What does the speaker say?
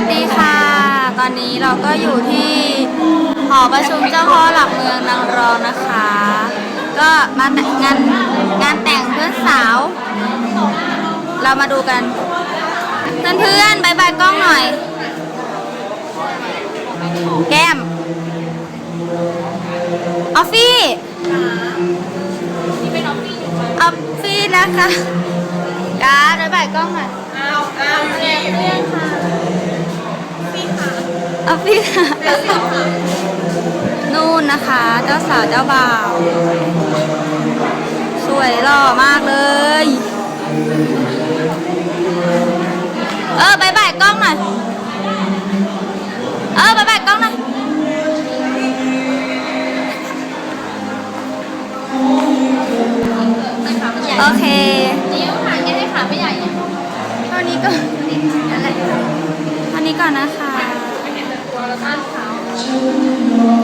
วัสดีค่ะ ตอนนี้เราก็อยู่ที่หอประชุมเจ้าพ่อหลักเมืองนางรองนะคะ ก็มาแต่งงานงานแต่งเพื่อนสาว เรามาดูกันเพื่อนๆบายบายกล้องหน่อย แก้ม ออฟฟี่ออฟฟี่นะคะการดบายบายกล้องหน่อย อ้าวอ้าวอยู่นี่อยู่นี่ค่ะ ออฟฟี่ค่ะนู่นนะคะ เจ้าสาวเจ้าบ่าว สวยหล่อมากเลย เออบายบายกล้องหน่อย เออบายบายกล้องหน่อยโอเคนิ้วค่ะยังให้ขาไม่ใหญ่เนี่ยเท่านี้ก็นั่นแหละเท่านี้ก่อนนะคะ ไม่เ